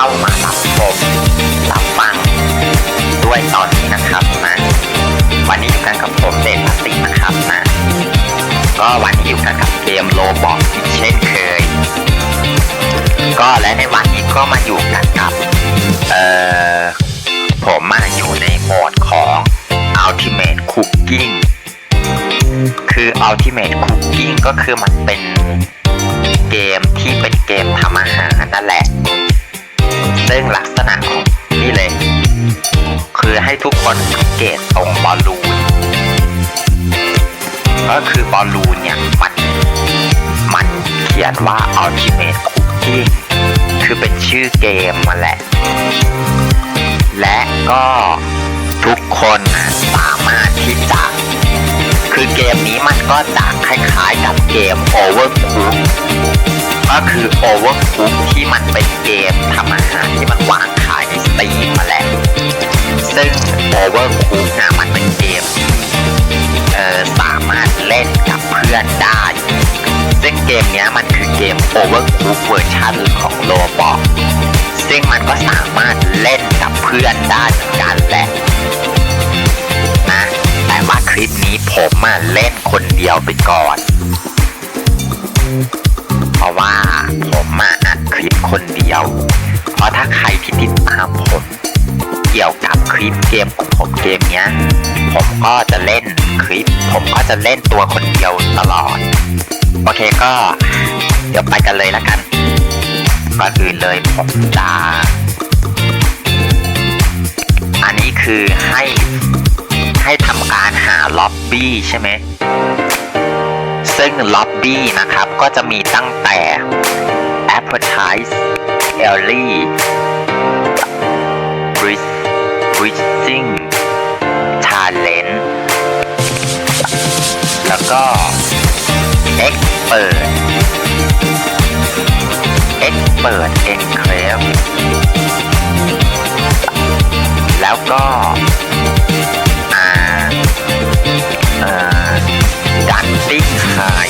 เข้ามารับชมรับฟังด้วยตอนนี้นะครับนะวันนี้อยู่กันกับผมเดชพัสตินะครับนะก็วันนี้อยู่กันกับเกมโลบอกอีกเช่นเคย ก็และในวันนี้ก็มาอยู่กันกับเอ่อผมมาอยู่ในโหมดของ Ultimate Cooking คือ Ultimate Cooking ก็คือมันเป็นเกมที่เป็นเกมทำอาหารนั่นแหละ ซึ่งลักษณะของนี่เลย คือให้ทุกคนสังเกตตรงบอลลูน ก็คือบอลลูนเนี่ยมันมันเขียนว่า Ultimate Cooking คือเป็นชื่อเกมมาแหละ และก็ทุกคนสามารถที่จะคือเกมนี้มันก็จะคล้ายๆกับเกม Overcook ก็คือ Overcook ที่มันเป็นเกมทำอาหารที่มันวางขายในสตรีมมาแหละซึ่ง Overcook นะมันเป็นเกมที่เออสามารถเล่นกับเพื่อนได้ ซึ่งเกมนี้มันคือเกม Overcook เวอร์ชันของโลบอกซึ่งมันก็สามารถเล่นกับเพื่อนได้เหมือนกันแหละนะแต่ว่าคลิปนี้ผมมาเล่นคนเดียวไปก่อนเพ ราะว่าผมมาอัดคลิปคนเดียว เพราะถ้าใครที่ติดตามผม เกี่ยวกับคลิปเกมของผมเกมเนี้ย ผมก็จะเล่นคลิป ผมก็จะเล่นตัวคนเดียวตลอด โอเคก็เดี๋ยวไปกันเลยละกันก่อนอื่นเลยผมจะอันนี้คือให้ให้ทำการหาล็อบบี้ใช่ไหม ซึ่งล็อบบี้นะครับก็จะมีตั้งแต่ Advertise Early Bridge Bridging Talent แล้วก็ Expert Expert Enclave แล้วก็ ติ้งไฮ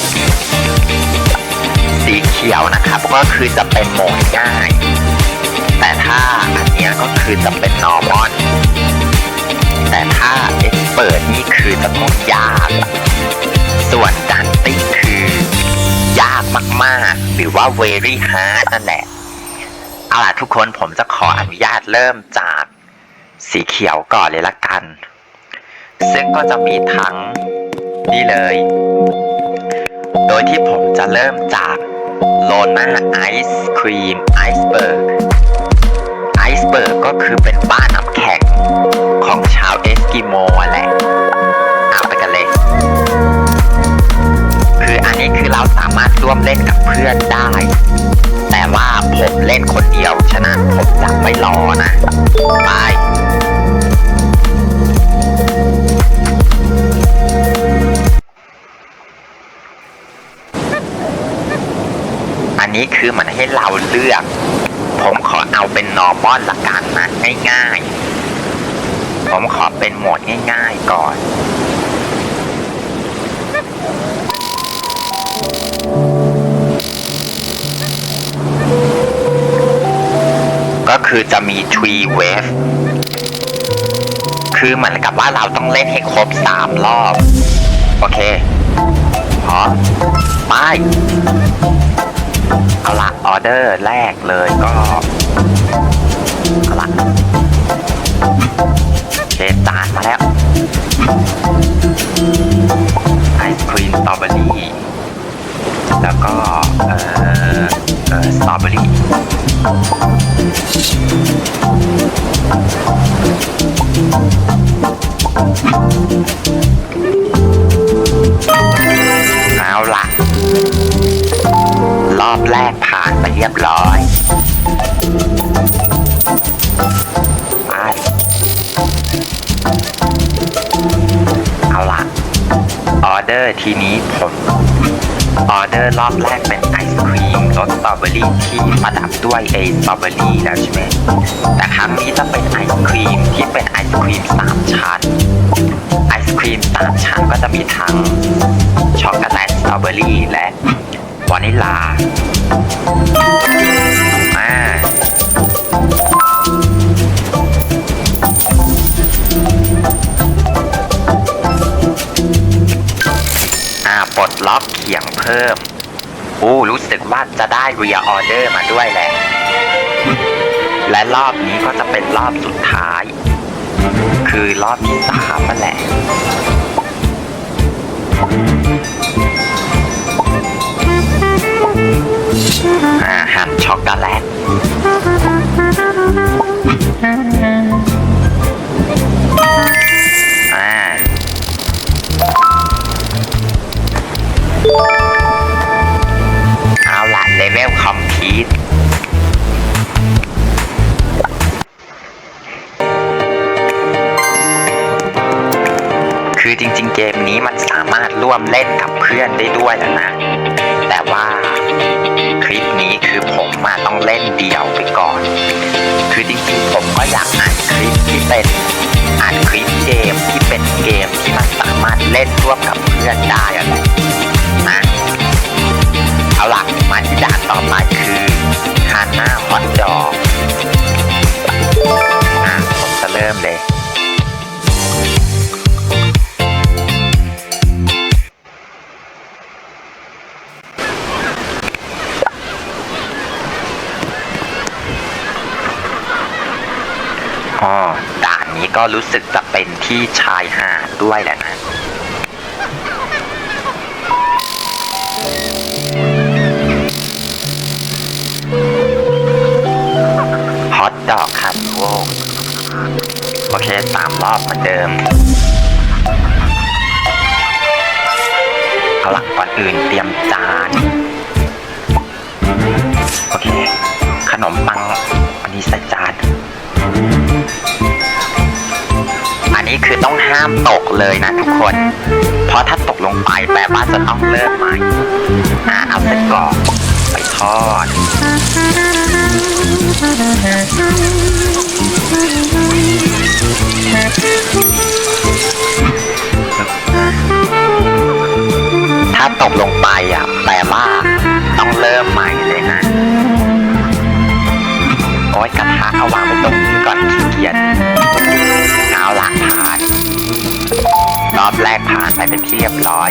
สีเขียวนะครับก็คือจะเป็นโหมดง่าย แต่ถ้าอันนี้ก็คือจะเป็น normal แต่ถ้า expert นี่คือจะต้องยาก ส่วนดันติคือยากมากๆ หรือว่า very hard นั่นแหละเอาล่ะทุกคนผมจะขออนุญาตเริ่มจากสีเขียวก่อนเลยละกัน ซึ่งก็จะมีทั้งนี่เลย โดยที่ผมจะเริ่มจากโลน่าไอศครีมไอซ์เบิร์กไอซ์เบิร์กก็คือเป็นบ้านน้ำแข็งของชาวเอสกิโมแหละเอาไปกันเลย คืออันนี้คือเราสามารถร่วมเล่นกับเพื่อนได้ แต่ว่าผมเล่นคนเดียว ฉะนั้นผมจะไม่รอนะ ไป นี้คือมันให้เราเลือก ผมขอเอาเป็นนอร์มอนละกันนะง่ายๆ ผมขอเป็นโหมดง่ายๆก่อนก็คือจะมี tree wave คือเหมือนกับว่าเราต้องเล่นให้ครบสามรอบ โอเคพร้อมไป เอาละออเดอร์แรกเลยก็เอาละเชจานมาแล้ว ไอศครีมสตรอเบอรี่แล้วก็ เออเอ่อสตรอเบอรี่ เรียบร้อยไปเอาละออเดอร์ทีนี้ผมออเดอร์รอบแรกเป็นไอศครีมรสสตรอเบอรี่ที่ประดับด้วยไอสตรอเบอรี่แล้วใช่ไหมแต่ครั้งนี้จะเป็นไอศครีมที่เป็นไอศครีมสามชั้น ไอศครีมสามชั้นก็จะมีทั้งช็อกโกแลตสตรอเบอรี่และ วานิลาอ่าอ่าปลดล็อกเขียงเพิ่มอู้รู้สึกว่าจะได้เรียออเดอร์มาด้วยแหละ และรอบนี้ก็จะเป็นรอบสุดท้าย คือรอบที่สามนั่นแหละ อาหั่นช็อกโกแลตอ่าเอาล่ะเลเวลคอมพีท คือจริง ๆ เกมนี้มันสามารถร่วมเล่นกับเพื่อนได้ด้วยนะ แต่ว่าคลิปนี้คือผมมาต้องเล่นเดี่ยวไปก่อน คือจริงๆผมก็อยากอ่านคลิปที่เป็นอ่านคลิปเกมที่เป็นเกมที่มันสามารถเล่นร่วมกับเพื่อนได้อะนะ ก็รู้สึกจะเป็นที่ชายหาดด้วยแหละนะฮอตดอกครับโว้โอเคสามรอบเหมือนเดิม เอาหลักก่อนอื่นเตรียมจาน โอเค ขนมปังอันนี้ใส่จาน คือต้องห้ามตกเลยนะทุกคน เพราะถ้าตกลงไปแปลว่าจะต้องเริ่มใหม่อ่าเอาใส่กรอกไปทอดถ้าตกลงไปอะแปลว่าต้องเริ่มใหม่เลยนะโอ้ยกระทะเอาวางไว้ตรงนี้ก่อนขี้เกียจ เอาหลักผ่านรอบแรกผ่านไปเป็นที่เรียบร้อย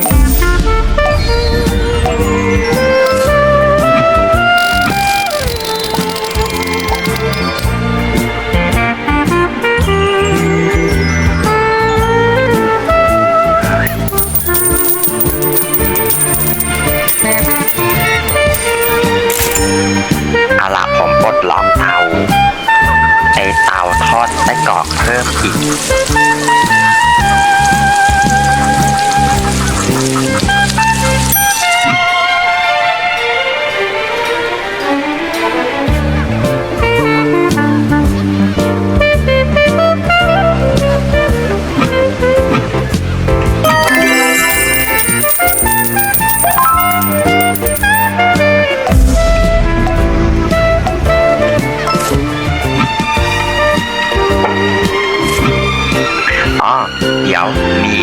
ดี๋ยวมี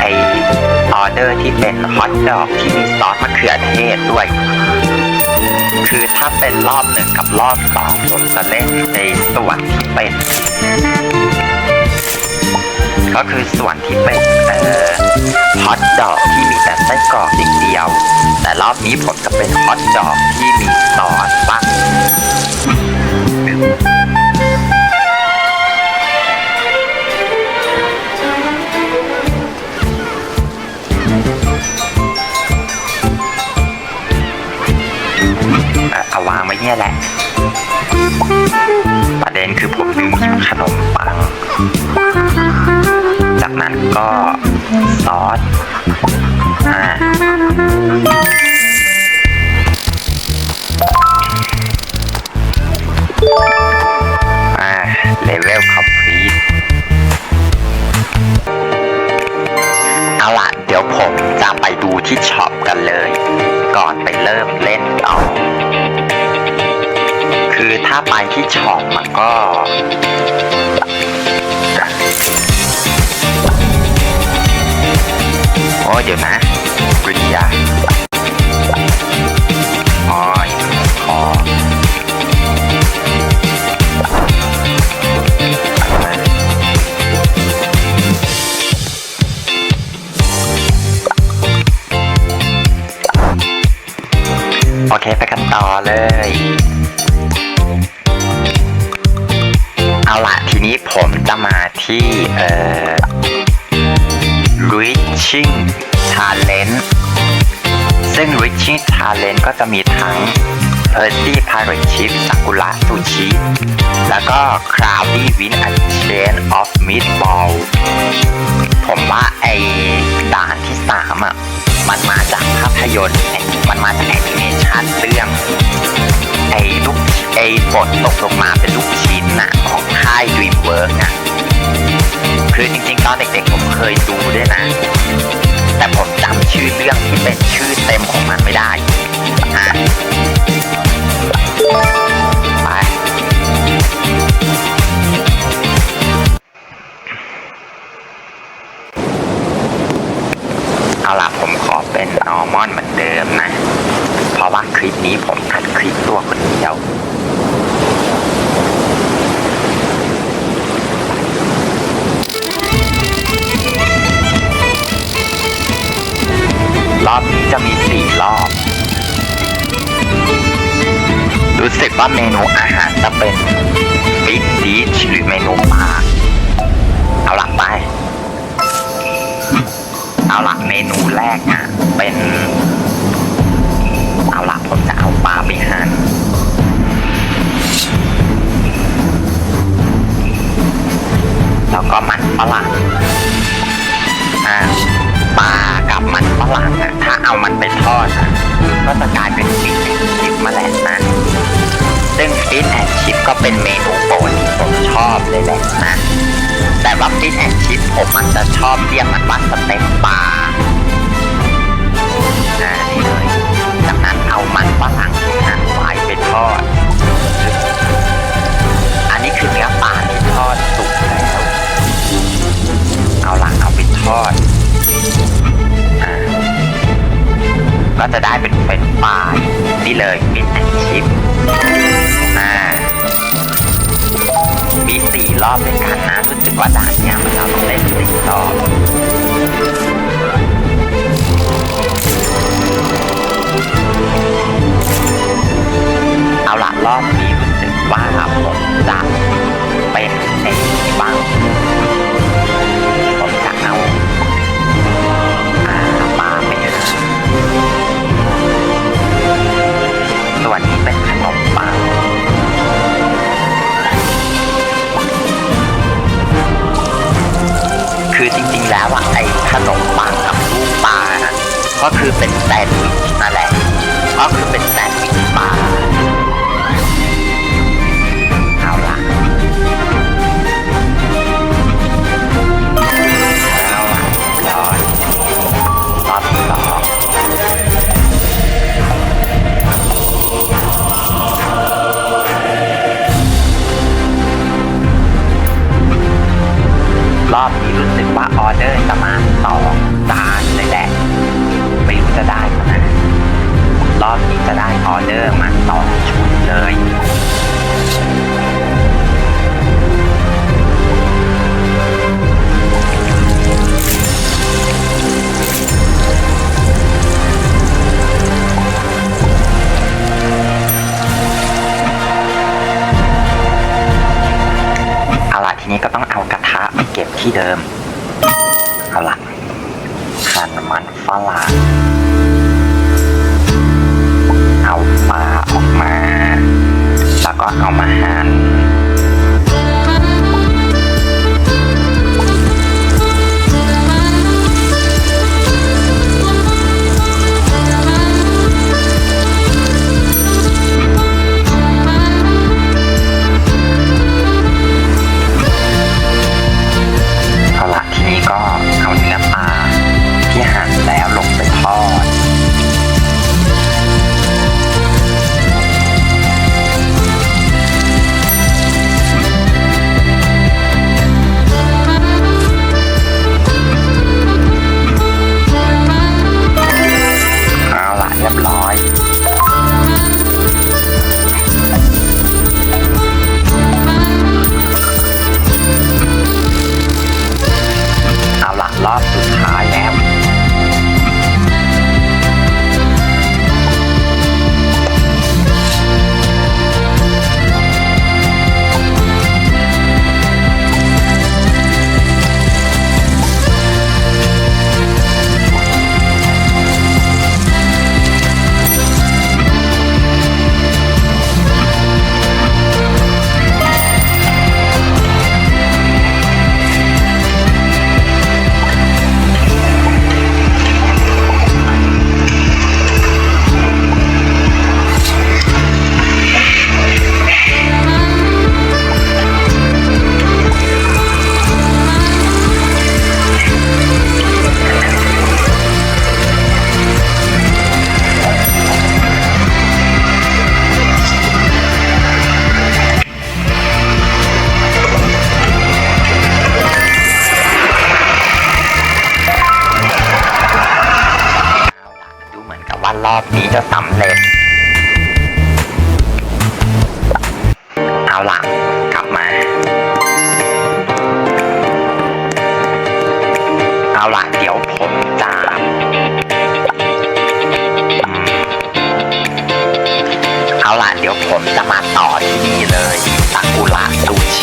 ไอออเดอร์ที่เป็นฮอทดอกที่มีซอสมะเขือเทศด้วย คือถ้าเป็นรอบหนึ่งกับรอบสองผมจะเล่นในส่วนที่เป็นก็คือส่วนที่เป็นเอ่อฮอทดอกที่มีแต่ไส้กรอกอย่างเดียว แต่รอบนี้ผมจะเป็นฮอทดอกที่มีซอสบ้าง เอาวางไว้เนี่ยแหละ ประเด็นคือผมลืมหยิบขนมปัง จากนั้นก็ซอสอ่าอ่า ที่ช็อปมัน ที่เอ่อ reaching talent ซึ่ง reaching talent ก็จะมีทั้ง Percy Pirate Ship Sakura Sushi แล้วก็ Cloudy Win a Chain of Meatball ผมว่าไอ้ด่านที่สามอะ มันมาจากภาพยนตร์ มันมาจากแอนิเมชันเรื่อง ไอ้ลูกไอ้ฝนตกลงมาเป็นลูกชิ้นน่ะ ของค่าย DreamWorks น่ะ คือจริงๆ ตอนเด็กๆ ผมเคยดูด้วยนะ แต่ผมจำชื่อเรื่องที่เป็นชื่อเต็มของมันไม่ได้อะไปเอาล่ะผมขอเป็นอัลมอนด์เหมือนเดิมนะ เพราะว่าคลิปนี้ผมอัดคลิปตัวคนเดียว สี่รอบ รู้สึกว่าเมนูอาหารจะเป็นฟิกดิชหรือเมนูปลาเอาหลักไป เอาหลักเมนูแรกอะ เป็น เอาหลักผมจะเอาปลาไปหั่นแล้วก็มันฝรั่งอ่าปลา มันฝรั่งอะถ้าเอามันไปทอดอะก็จะกลายเป็นฟิชแอนชิปมาแหละนะซึ่งฟิชแอนชิปก็เป็นเมนูโปรดที่ผมชอบเลยแหละนะแต่ว่าฟิชแอนชิปผมมันจะชอบเรียกมันว่าสเต็กปลาอ่านี่เลยจากนั้นเอามันฝรั่งที่หั่นไว้ไปทอด อันนี้คือเนื้อปลาที่ทอดสุกแล้วเอาหลังเอาไปทอด ก็จะได้เป็นเฟรนช์ฟรายนี่เลยฟิชแอนชิปอ่ามีสี่รอบด้วยกันนะรู้สึกว่าด่านเนี้ยมันเราต้องเล่นสี่รอบเอาละรอบนี้รู้สึกว่าผมจะเป็นไอ้นี่บ้าง แล้วอะไอ้ขนมปังกับลูกปลานะก็คือเป็นแซนด์วิชนั่นแหละก็คือเป็นแซน ว่าออเดอร์จะมาสองจานเลยแหละ ไม่รู้จะได้ขนาดรอบนี้จะได้ออเดอร์มาสองชุดเลย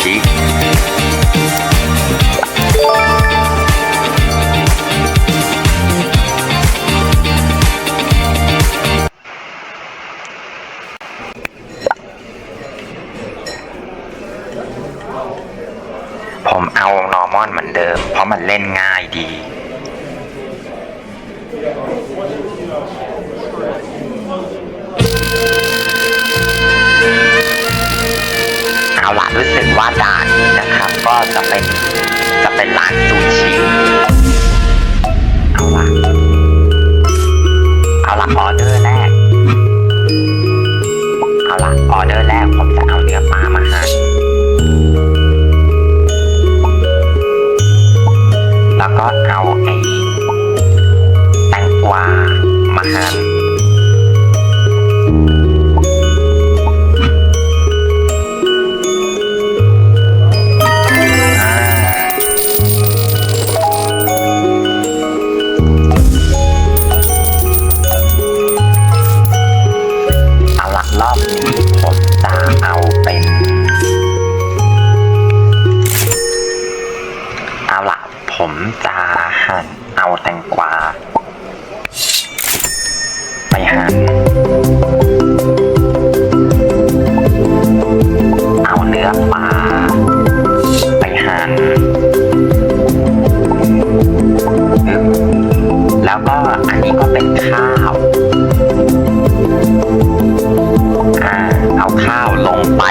Coffee อันนี้ก็เป็นข้าวอ่าเอาข้าวลงไป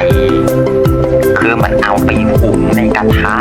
คือมันเอาไปหุงในกระทะ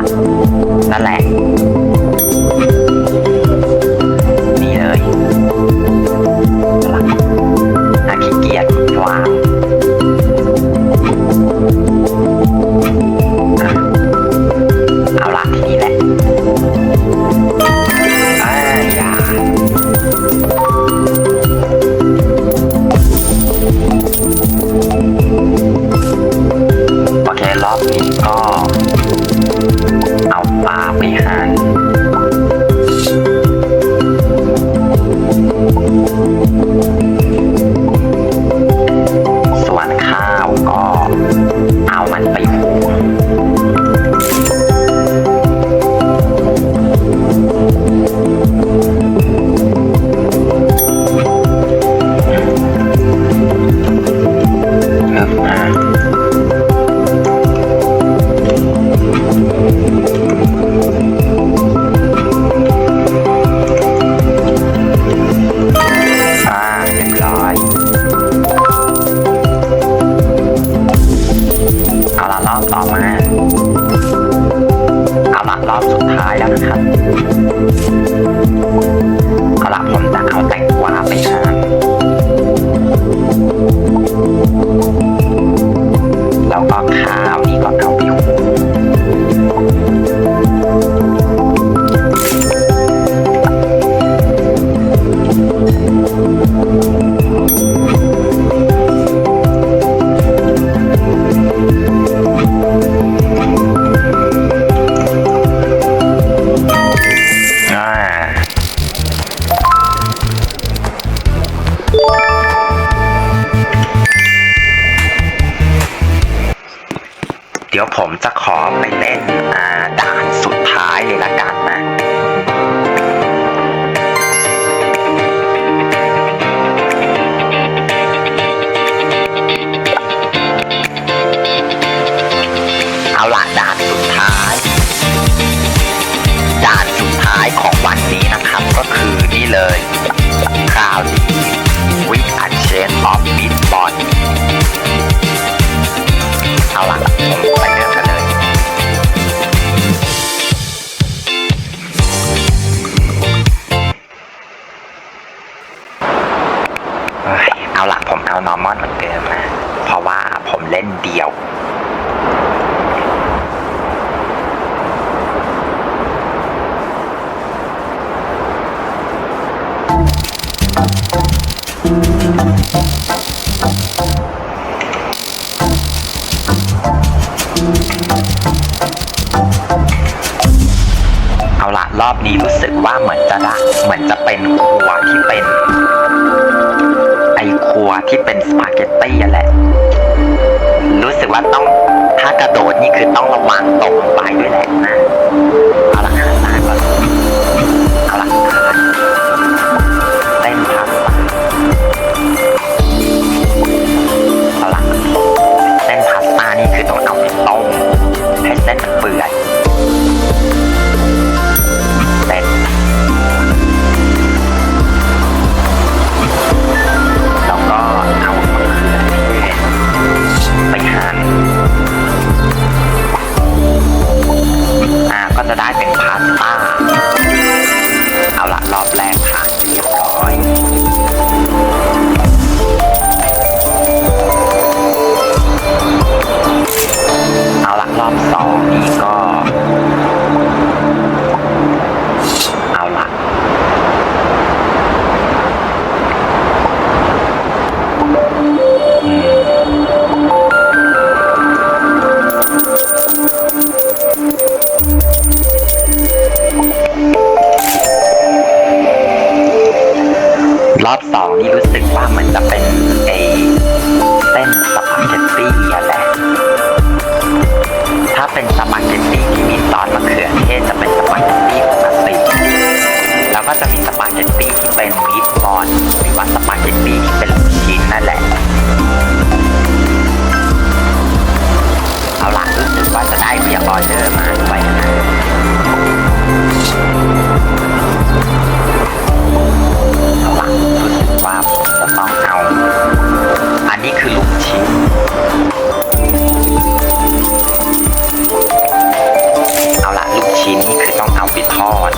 ละผมไปงานกันเลยเอาล่ะผมเอานอร์มอนเหมือนเดิมนะ เพราะว่าผมเล่นเดียว สึกว่าเหมือนจะได้เหมือนจะเป็นครัวที่เป็น ไอครัวที่เป็นสปาเกตตี้แหละ รู้สึกว่าต้องถ้ากระโดดนี่คือต้องระวังตก จะได้เบียร์ออเดอร์มาด้วยนะเอาล่ะรู้สึกว่าผมจะต้องเอา อันนี้คือลูกชิ้นเอาละลูกชิ้นนี่คือต้องเอาไปทอด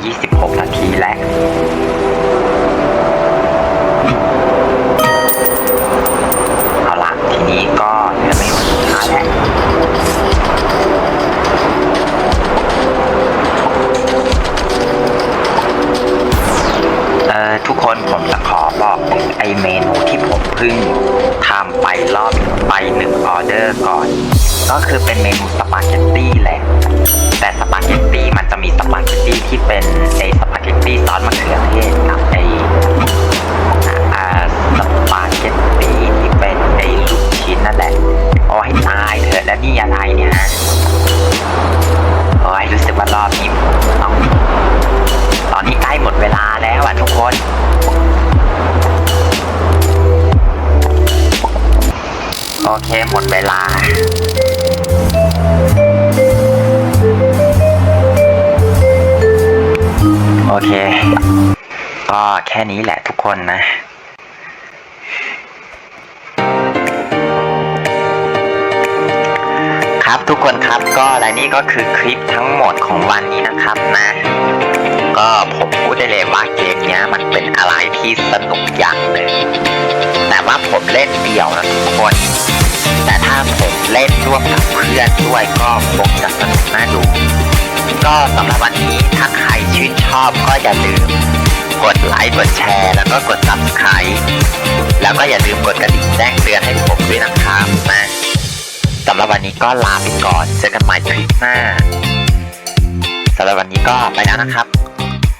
26 นาทีแล้วเอาล่ะทีนี้ก็เหลือเมดท้าแล้วเอ่อทุกคนผมจะขอ บอกไอเมนูที่ผมเพิ่งทำไปรอบไปหนึ่งออเดอร์ก่อน ก็คือเป็นเมนูสปาเกตตี้แหละ แต่สปาเกตตี้มันจะมีสปาเกตตี้ที่เป็นไอสปาเกตตี้ซอสมะเขือเทศกับไออ่าสปาเกตตี้ที่เป็นไอลูกชิ้นนั่นแหละโอ้ให้ตายเถอะแล้วนี่อะไรเนี่ยนะโอ้ยรู้สึกว่ารอบนี้ต้องตอนนี้ใกล้หมดเวลาแล้วอะทุกคน อเคหมดเวลาโอเค ก็แค่นี้แหละทุกคนนะ ครับทุกคนครับก็และนี่ก็คือคลิปทั้งหมดของวันนี้นะครับนะ ก็ผมพูดได้เลยว่าเกม นี้ยมันเป็นอะไรที่สนุกอย่างหนึ่ง แต่ว่าผมเล่นเดี่ยวนะทุกคน แต่ถ้าผมเล่นร่วมกับเพื่อนด้วยก็คงจะสนุกน่าดู ก็สำหรับวันนี้ถ้าใครชื่นชอบก็อย่าลืม กดไลค์กดแชร์แล้วก็กด subscribe แล้วก็อย่าลืมกดกระดิ่งแจ้งเตือนให้ผมด้วยนะครับนะสำหรับวันนี้ก็ลาไปก่อนเจอกันใหม่คลิปหน้าสำหรับวันนี้ก็ไปแล้วนะครับ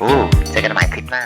อู้เจอกันใหม่คลิปหน้า